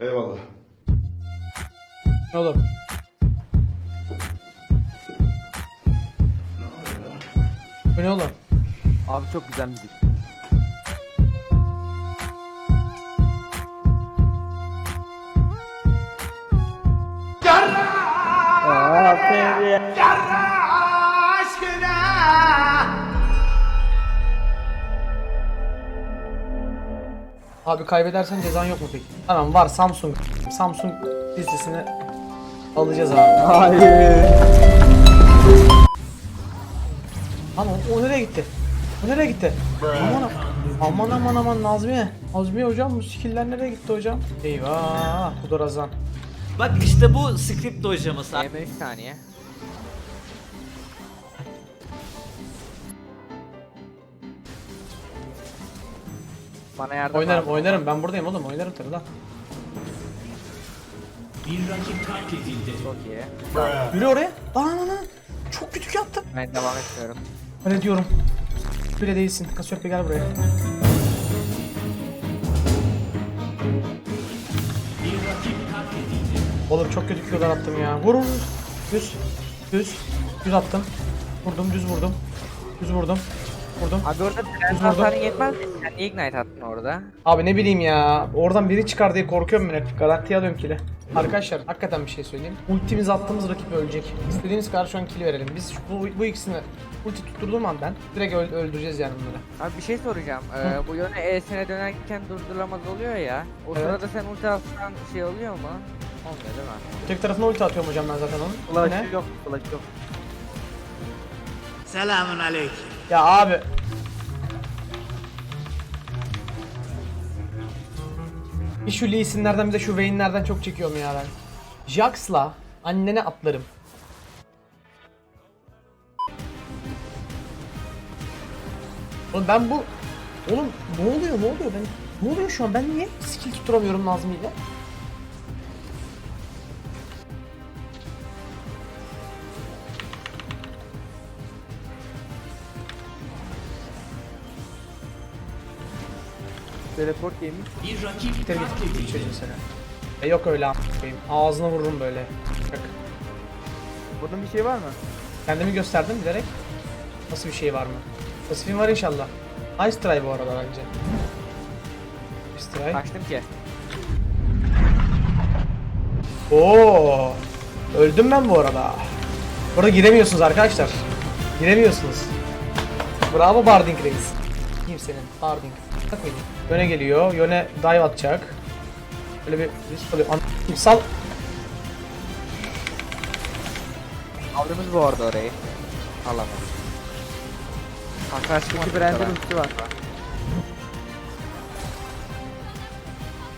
Eyvallah. Ne oğlum? Bu ne oğlum? Abi çok güzel müzik. Abi kaybedersen cezan yok mu peki? Tamam var Samsung. Samsung listesini alacağız abi. Hayır. Lan o, nereye gitti? O nereye gitti? Aman aman aman aman Nazmiye. Nazmiye hocam bu skiller nereye gitti hocam? Eyvah bu da Razan. Bak işte bu script dojlaması. 23 saniye. Bana yardım Oynarım abi. oynarım ben buradayım oğlum oynarım tabii lan. Çok iyi. Yürü oraya. Lan lan lan. Çok kötü yaptım. Ben devam etmiyorum. Öyle diyorum. Bile değilsin. Kasiyopya gel buraya. Oğlum çok kötü Q'lar attım ya. Vur vur. Düz. Düz. Düz attım. Vurdum düz vurdum. Düz vurdum. Vurdum. Abi orada vurdum. hasarın yetmez mi? Sen niye ignite attın orada? Abi ne bileyim ya. Oradan biri çıkar diye korkuyorum ben hep. Garantiye alıyorum kili. Arkadaşlar hakikaten bir şey söyleyeyim. Ultimizi attığımız rakip ölecek. İstediğimiz kadar şu an kill verelim. Biz şu- bu, bu ikisini ulti tutturduğum an ben direkt öl- öldüreceğiz yani bunları. Abi bir şey soracağım. Ee, bu yöne ESN'e dönerken durdurulamaz oluyor ya. O Evet. sırada sen ulti atsan şey oluyor mu? Olmuyor değil mi? Tek tarafına ulti atıyorum hocam ben zaten onun. Bu ne? yok, flash yok. Selamun aleyküm. Ya abi. Bir şu Lee Sin'lerden bir de şu Vayne'lerden çok çekiyorum ya ben. Jax'la annene atlarım. Oğlum ben bu... Oğlum ne oluyor ne oluyor ben... Ne oluyor şu an ben niye skill tutturamıyorum Nazmi ile? Teleport yemiş. Siktir git git çocuğun seni. E yok öyle a**ayım. Ağzına vururum böyle. Bak. Bunun bir şey var mı? Kendimi gösterdim bilerek. Nasıl bir şey var mı? Pasifim var inşallah. Ice try bu arada bence. Ice try. Kaçtım ki. Oo. Öldüm ben bu arada. Burada giremiyorsunuz arkadaşlar. Giremiyorsunuz. Bravo Barding Reis. Kim senin? Barding. Yöne geliyor. Yöne dive atacak. Böyle bir risk alıyor. An sal. Aldınız bu arada orayı. Alamadım. Karşıdaki Brand'in ulti var.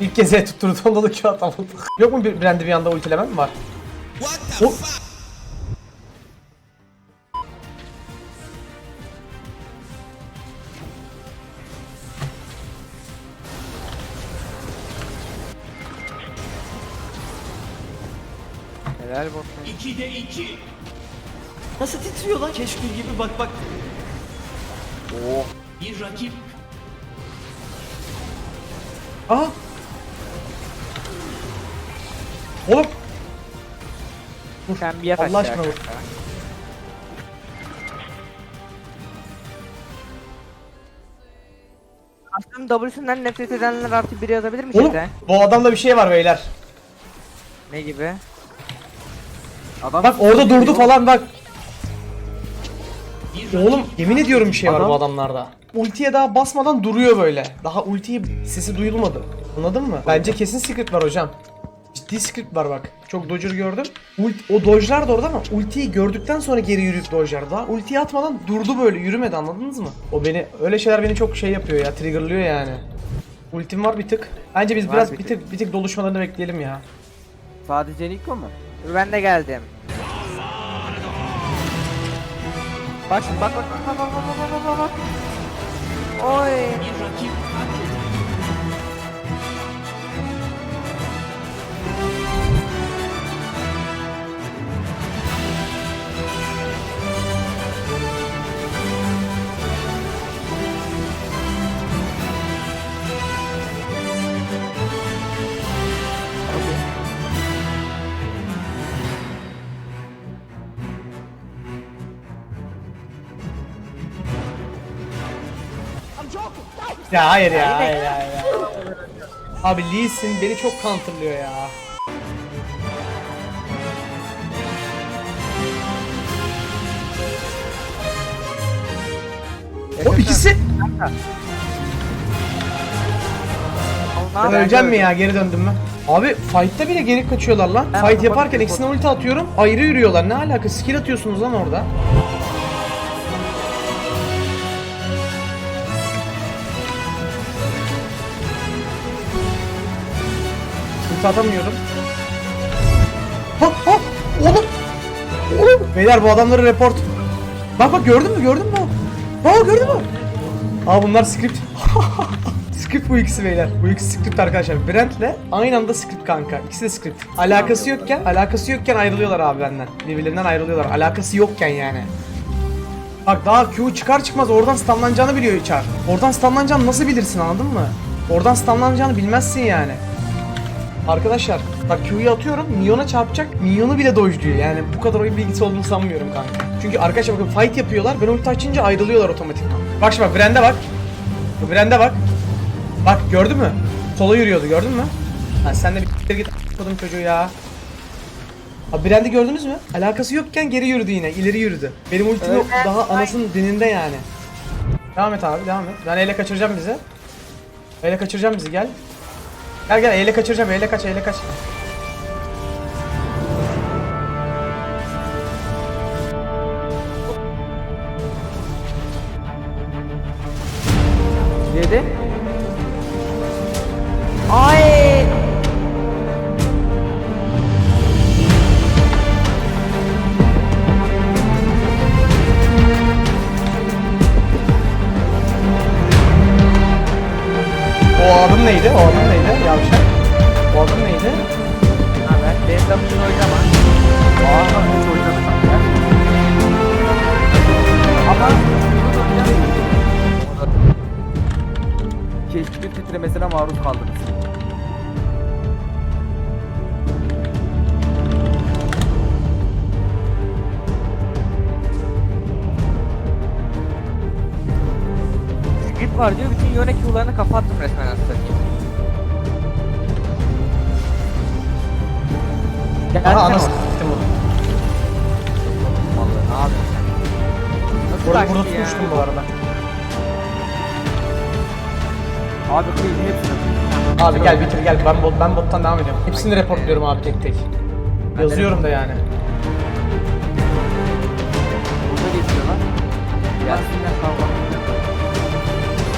İlk kez E tutturduğumda da Q atamadım. Yok mu bir Brand'i bir anda ultilemem mi var? O- Helal olsun. 2'de 2. Nasıl titriyor lan keşkül gibi bak bak. Oo. Bir rakip Aha. Oğlum. Dur. Sen bir yat Allah aşkına vur. Aslında W'sünden nefret edenler artı biri yazabilir mi Oğlum chat'e? bu adamda bir şey var beyler. Ne gibi? Adam Bak orada durdu falan bak. Oğlum yemin ediyorum bir şey var Adam- bu adamlarda. Ultiye daha basmadan duruyor böyle. Daha ultiyi sesi duyulmadı. Anladın mı? Bence kesin script var hocam. Ciddi script var bak. Çok dodger gördüm. Ult- o dodge'lar da orada ama ultiyi gördükten sonra geri yürüyüp dodge'lar daha. Ultiyi atmadan durdu böyle yürümedi anladınız mı? O beni öyle şeyler beni çok şey yapıyor ya triggerlıyor yani. Ultim var bir tık. Bence biz Var biraz bir bir tık bir tık doluşmalarını bekleyelim ya. Sadece Niko mu? Ben de geldim. Bak şimdi bak bak bak bak bak bak bak bak. Oy. Ya hayır ya hayır hayır. hayır. Abi Lee Sin beni çok counterlıyor ya. O ikisi ben öleceğim mi ya geri döndüm mü? Abi fight'ta bile geri kaçıyorlar lan. Ben Fight yaparken ikisine ulti atıyorum ayrı yürüyorlar. Ne alaka skill atıyorsunuz lan orada. Ulti atamıyorum. Ha ha oğlum. Oğlum. Beyler bu adamları report. Bak bak gördün mü gördün mü? Aa gördün mü? Aa bunlar script. script bu ikisi beyler. Bu ikisi script arkadaşlar. Brent'le aynı anda script kanka. İkisi de script. Alakası yokken, alakası yokken ayrılıyorlar abi benden. Birbirlerinden ayrılıyorlar. Alakası yokken yani. Bak daha Q çıkar çıkmaz oradan stunlanacağını biliyor içer. Oradan stunlanacağını nasıl bilirsin anladın mı? Oradan stunlanacağını bilmezsin yani. Arkadaşlar bak Q'yu atıyorum Minyon'a çarpacak Minyon'u bile dojluyor yani bu kadar oyun bilgisi olduğunu sanmıyorum kanka. Çünkü arkadaşlar bakın fight yapıyorlar ben ulti açınca ayrılıyorlar otomatikman. Bak şimdi bak Brand'e bak. Brand'e bak. Bak gördün mü? Sola yürüyordu gördün mü? Ha sen de bir git a**ladım çocuğu ya. Abi Brand'i gördünüz mü? Alakası yokken geri yürüdü yine ileri yürüdü. Benim ultim yok, daha anasının dininde yani. Devam et abi devam et. Ben ele kaçıracağım bizi. Ele kaçıracağım bizi gel. Gel gel ele kaçıracağım ele kaç ele kaç. Yedi. Ay. O adım neydi? O adım neydi? Yavşak. O adım neydi? Evet. Benim de bunu oynama. Aa nasıl oynadı kanka? Ama Keşke titremesine maruz kaldınız. Script var diyor bütün yöne Q'larını kapattım resmen aslında. Aha s**tim onu. Vallahi ne yapıyorsun sen? Burada, ya? tutmuştum bu arada. Abi kıyım hepsini. Abi gel bitir gel ben bot ben bottan devam ediyorum. Hepsini reportluyorum abi tek tek. Yazıyorum da yani. Burada geçiyorlar. Gelsinler kavga.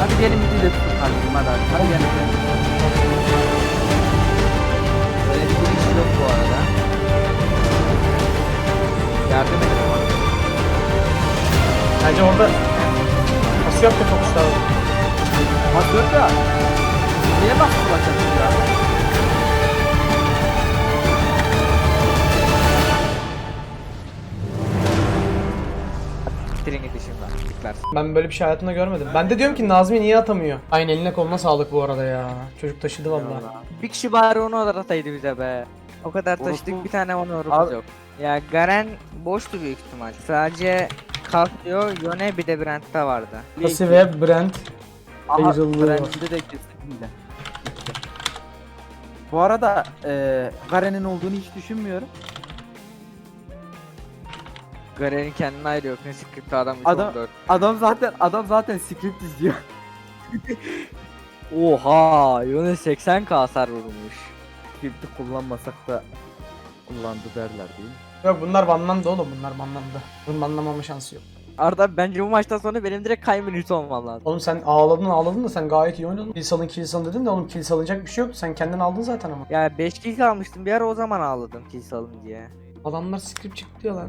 Hadi gelin bir de tutun kardeşim hadi hadi. Hadi gelin. Bence orada nasıl yok da çok usta. Bak dört ya. Niye baktın başladın ya? Bitirin git işimden. Ben böyle bir şey hayatımda görmedim. Ben de diyorum ki Nazmi niye atamıyor? Aynı eline koluna sağlık bu arada ya. Çocuk taşıdı vallahi. Bir kişi bari onu ataydı bize be. O kadar taşıdık bir tane onu yok. Ya Garen boştu büyük ihtimal. Sadece Kalkıyor, Yone bir de Brent'te vardı. Pasi ve Brent Aha, var. Brand'de de kesinlikle. Bu arada eee Garen'in olduğunu hiç düşünmüyorum. Garen'in kendine ayrı yok. Ne script adam üç Adam- on dört. Adam zaten adam zaten script izliyor. Oha! Yone 80k hasar vurmuş. Script'i kullanmasak da kullandı derler değil mi? Yok bunlar banlandı oğlum bunlar banlandı. Bunun banlamama şansı yok. Arda bence bu maçtan sonra benim direkt Kaymin Hüt olmam lazım. Oğlum sen ağladın ağladın da sen gayet iyi oynadın. Kill salın kill salın dedin de oğlum kill salınacak bir şey yoktu. Sen kendin aldın zaten ama. Ya 5 kill kalmıştım bir ara o zaman ağladım kill salın diye. Adamlar script çıktı diyorlar.